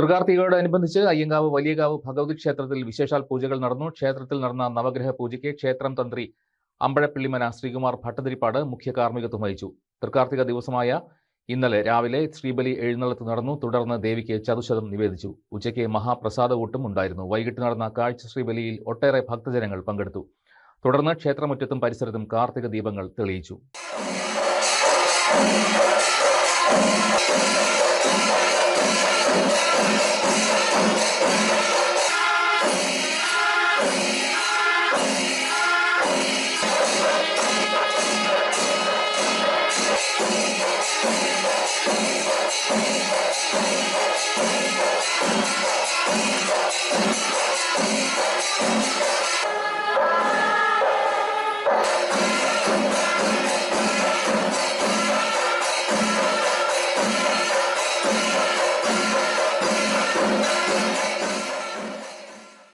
തൃക്കാർത്തികയോടനുബന്ധിച്ച് അയ്യങ്കാവ് വലിയകാവ് ഭഗവതി ക്ഷേത്രത്തിൽ വിശേഷാൽ പൂജകൾ നടന്നു. ക്ഷേത്രത്തിൽ നടന്ന നവഗ്രഹ പൂജയ്ക്ക് ക്ഷേത്രം തന്ത്രി അമ്പഴപ്പിള്ളിമന ശ്രീകുമാർ ഭട്ടതിരിപ്പാട് മുഖ്യ കാർമ്മികത്വം വഹിച്ചു. തൃക്കാർത്തിക ദിവസമായ ഇന്നലെ രാവിലെ ശ്രീബലി എഴുന്നള്ളത്ത് നടന്നു. തുടർന്ന് ദേവിക്ക് ചതുശതം നിവേദിച്ചു. ഉച്ചയ്ക്ക് മഹാപ്രസാദകൂട്ടും ഉണ്ടായിരുന്നു. വൈകിട്ട് നടന്ന കാഴ്ച ശ്രീബലിയിൽ ഒട്ടേറെ ഭക്തജനങ്ങൾ പങ്കെടുത്തു. തുടർന്ന് ക്ഷേത്രമുറ്റത്തും പരിസരത്തും കാർത്തിക ദീപങ്ങൾ തെളിയിച്ചു. Thank